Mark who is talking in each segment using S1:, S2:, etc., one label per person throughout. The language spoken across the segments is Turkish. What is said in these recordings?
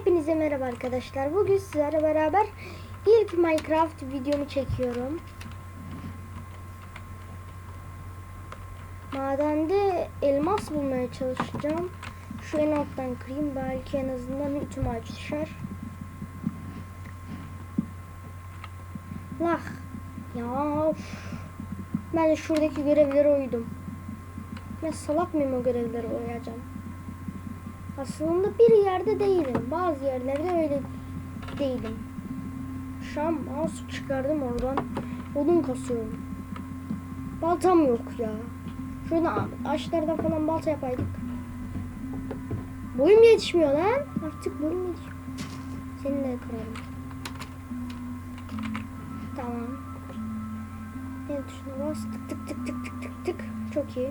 S1: Hepinize merhaba arkadaşlar. Bugün sizlerle beraber ilk Minecraft videomu çekiyorum. Madende elmas bulmaya çalışacağım. Şu en alttan kırayım. Belki en azından ütüm ağaç düşer. Lah. Ya of. Ben de şuradaki görevlere uydum. Ya salak mıyım o görevlere uyacağım? Aslında bir yerde değilim. Bazı yerlerde öyle değilim. An mouse çıkardım oradan. Odun kasıyorum. Baltam yok ya. Şuradan ağaçlardan falan balta yapaydık. Boyum yetişmiyor lan. Artık boyum yetişmiyor. Seni de kırarım. Tamam. Ne tuşuna bas. Tık tık tık tık tık tık. Çok iyi.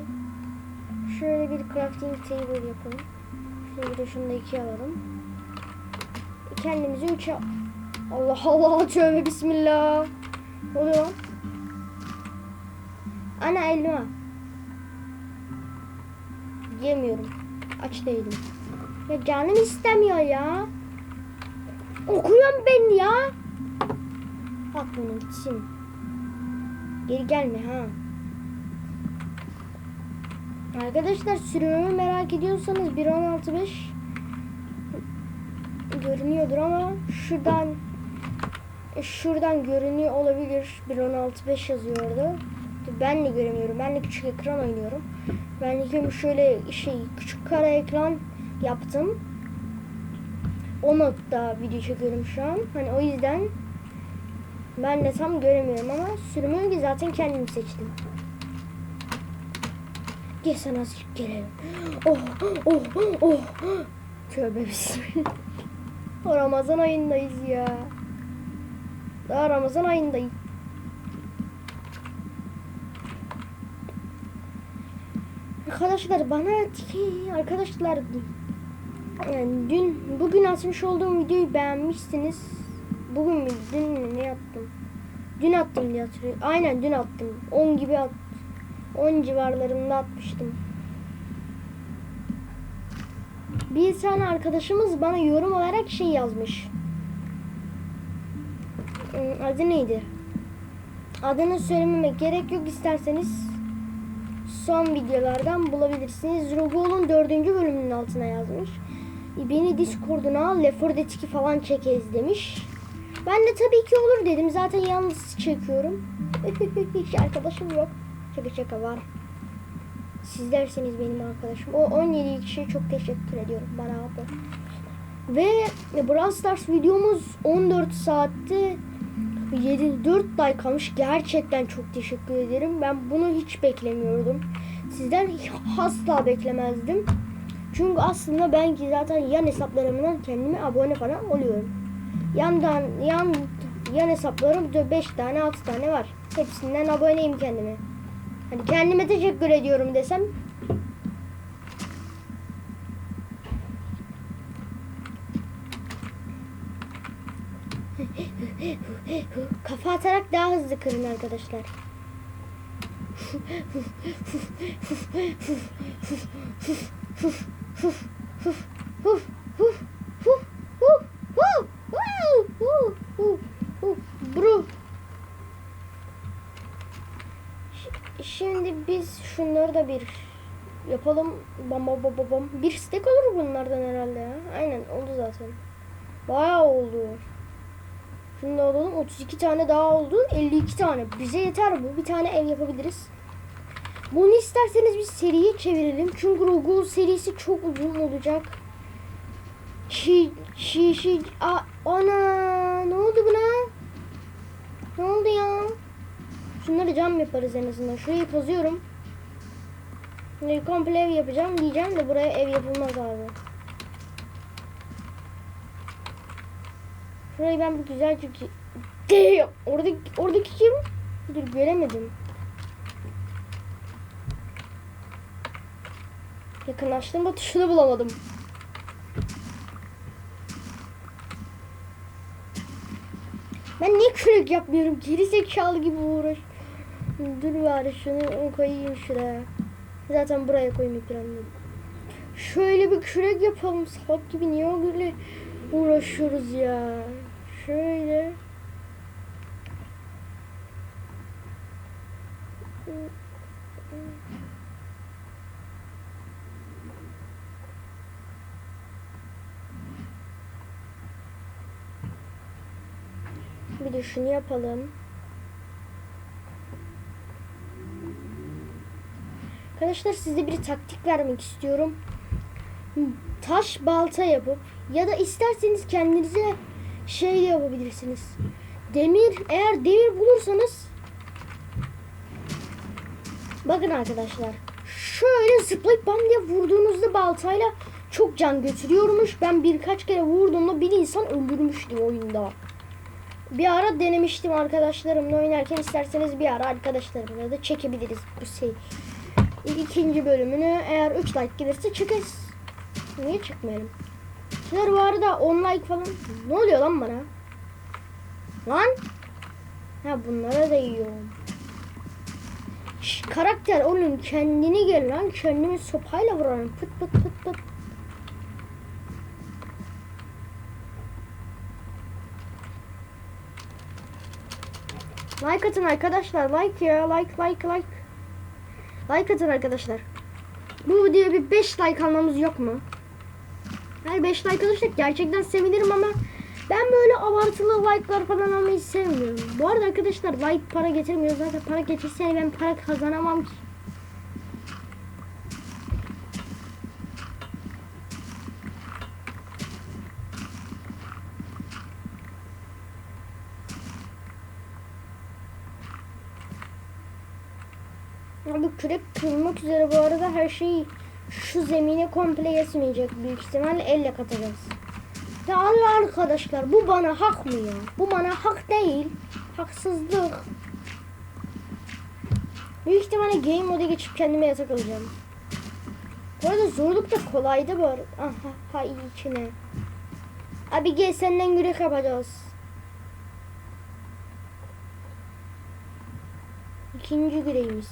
S1: Şöyle bir crafting table yapalım. Bir de şunu da ikiye alalım. Kendimizi üçe... Allah Allah tövbe bismillah. Ne oluyor? Ana elma. Yemiyorum. Aç değilim. Ya canım istemiyor ya. Okuyorum ben ya. Bak bunu gitsin. Geri gelme ha. Arkadaşlar sürümümü merak ediyorsanız 1.16.5 görünüyordur ama şuradan şuradan görünüyor olabilir 1.16.5 yazıyordu. Ben de göremiyorum. Ben de küçük ekran oynuyorum. Ben de şöyle şey küçük kara ekran yaptım. O nokta video çekiyorum şu an. Hani o yüzden ben de tam göremiyorum ama sürümü zaten kendim seçtim. Sana azıcık gelelim. Oh oh oh. Tövbe bismillah. Ramazan ayındayız ya. Daha Ramazan ayındayız. Arkadaşlar bana ki arkadaşlar yani dün bugün atmış olduğum videoyu beğenmişsiniz. Bugün mü dün mü ne yaptım? Dün attım diye hatırlıyorum. Aynen dün attım. 10 gibi attım. 10 civarlarında atmıştım. Bir tane arkadaşımız bana yorum olarak şey yazmış. Hmm, Adı neydi? Adını söylememe gerek yok isterseniz son videolardan bulabilirsiniz. Rogol'un dördüncü bölümünün altına yazmış. Beni Discord'una Left 4 Dead 2 falan çekeriz demiş. Ben de tabii ki olur dedim. Zaten yalnız çekiyorum. Hiç arkadaşım yok. Şaka şaka var. Siz benim arkadaşım. O 17 kişiye çok teşekkür ediyorum bana abi. Ve Brawl Stars videomuz 14 saatte 7 4 like kalmış. Gerçekten çok teşekkür ederim. Ben bunu hiç beklemiyordum. Sizden asla beklemezdim. Çünkü aslında ben ki zaten yan hesaplarımdan kendime abone falan oluyorum. Yandan yan yan hesaplarım 5 tane 6 tane var. Hepsinden aboneyim kendime. Hani kendime teşekkür ediyorum desem Kafa atarak daha hızlı kırın arkadaşlar. Bro. Şimdi biz şunları da bir yapalım. Bam bam bam bam. Bir stek olur bunlardan herhalde ya. Aynen oldu zaten. Bayağı oldu. Şunu da alalım. 32 tane daha oldu. 52 tane. Bize yeter bu. Bir tane ev yapabiliriz. Bunu isterseniz biz seriye çevirelim. Çünkü Rogul serisi çok uzun olacak. Şi şi şi a ana ne oldu buna? Ne oldu ya? Şunları cam yaparız en azından. Şurayı kazıyorum. Şimdi komple ev yapacağım diyeceğim de buraya ev yapılmaz abi. Şurayı ben bir güzelce Damn! Oradaki, oradaki kim? Dur göremedim. Yakınlaştığımda tuşunu bulamadım. Ben niye kürek yapmıyorum? Geri zekalı gibi uğraş. Dur bari şunu koyayım şuraya. Zaten buraya koymayı planladım. Şöyle bir kürek yapalım. Salak gibi niye öyle uğraşıyoruz ya. Şöyle. Bir de şunu yapalım. Arkadaşlar size bir taktik vermek istiyorum. Taş balta yapıp ya da isterseniz kendinize şey yapabilirsiniz. Demir eğer demir bulursanız bakın arkadaşlar şöyle zıplayıp bam diye vurduğunuzda baltayla çok can götürüyormuş. Ben birkaç kere vurduğumda bir insan öldürmüştüm oyunda. Bir ara denemiştim arkadaşlarımla oynarken isterseniz bir ara arkadaşlarımla da çekebiliriz bu şey. İkinci bölümünü eğer 3 like gelirse çıkarız. Niye çıkmayalım? Şunlar bu arada 10 like falan. Ne oluyor lan bana? Lan? Ha bunlara da yiyorum. Şş, karakter oğlum kendini gel lan. Kendimi sopayla vurarım. Pıt pıt pıt pıt. Like atın arkadaşlar. Like ya. Like like like. Like atın arkadaşlar. Bu videoya bir 5 like almamız yok mu? Yani 5 like alırsak gerçekten sevinirim ama ben böyle abartılı like'lar falan almayı sevmiyorum. Bu arada arkadaşlar like para getirmiyor. Zaten para getirse ben para kazanamam ki. Abi kürek kırılmak üzere bu arada her şey şu zemine komple yetmeyecek büyük ihtimalle elle katacağız. Ya Allah arkadaşlar bu bana hak mı ya? Bu bana hak değil. Haksızlık. Büyük ihtimalle game moda geçip kendime yatak alacağım. Bu arada zorluk da kolaydı bu arada. Aha hay içine. Abi gel senden yürek yapacağız. İkinci yüreğimiz.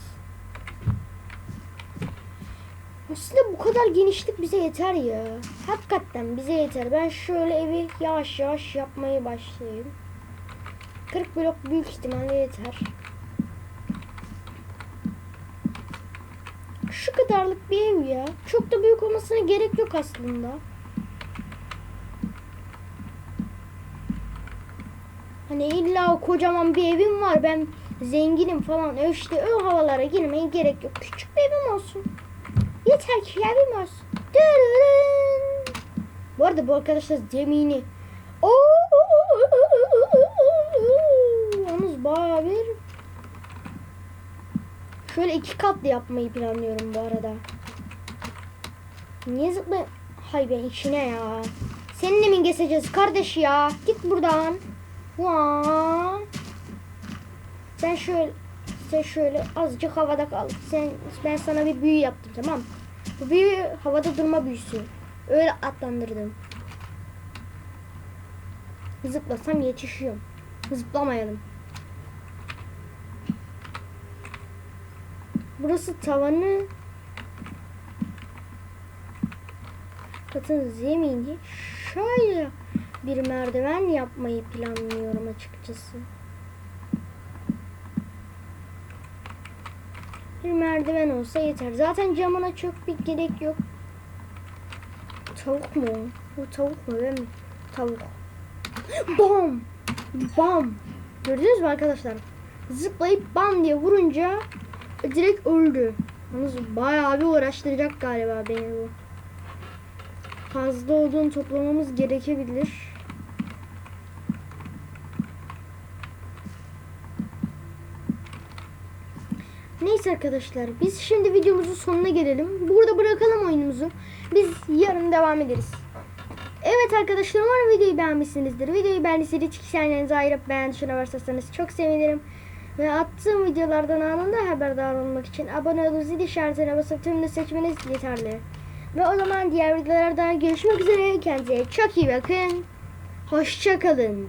S1: Aslında bu kadar genişlik bize yeter ya. Hakikaten bize yeter. Ben şöyle evi yavaş yavaş yapmaya başlayayım. 40 blok büyük ihtimalle yeter. Şu kadarlık bir ev ya. Çok da büyük olmasına gerek yok aslında. Hani illa o kocaman bir evim var. Ben zenginim falan. İşte o havalara girmeye gerek yok. Küçük bir evim olsun. Yeter ki olsun. Dırırın. Bu arada bu arkadaşlar zemini. Yalnız bayağı bir Şöyle iki katlı yapmayı planlıyorum bu arada. Niye zıpla... Hay ben içine ya. Seninle mi geçeceğiz kardeş ya? Git buradan. Vaa. Sen şöyle sen şöyle azıcık havada kal. Sen ben sana bir büyü yaptım tamam mı? Bu büyü havada durma büyüsü. Öyle atlandırdım. Zıplasam yetişiyorum. Zıplamayalım. Burası tavanı. Katın zemini şöyle bir merdiven yapmayı planlıyorum açıkçası. Bir merdiven olsa yeter. Zaten camına çok bir gerek yok. Tavuk mu? Bu tavuk mu değil mi? Tavuk. Bam! Bam! Gördünüz mü arkadaşlar? Zıplayıp bam diye vurunca direkt öldü. Yalnız bayağı bir uğraştıracak galiba beni bu. Fazla olduğunu toplamamız gerekebilir. Neyse arkadaşlar biz şimdi videomuzun sonuna gelelim. Burada bırakalım oyunumuzu. Biz yarın devam ederiz. Evet arkadaşlar umarım videoyu beğenmişsinizdir. Videoyu beğendiyseniz çiçeklerinizi ayırıp beğen tuşuna basarsanız çok sevinirim. Ve attığım videolardan anında haberdar olmak için abone olup zil işaretine basıp tümünü seçmeniz yeterli. Ve o zaman diğer videolarda görüşmek üzere. Kendinize çok iyi bakın. Hoşçakalın.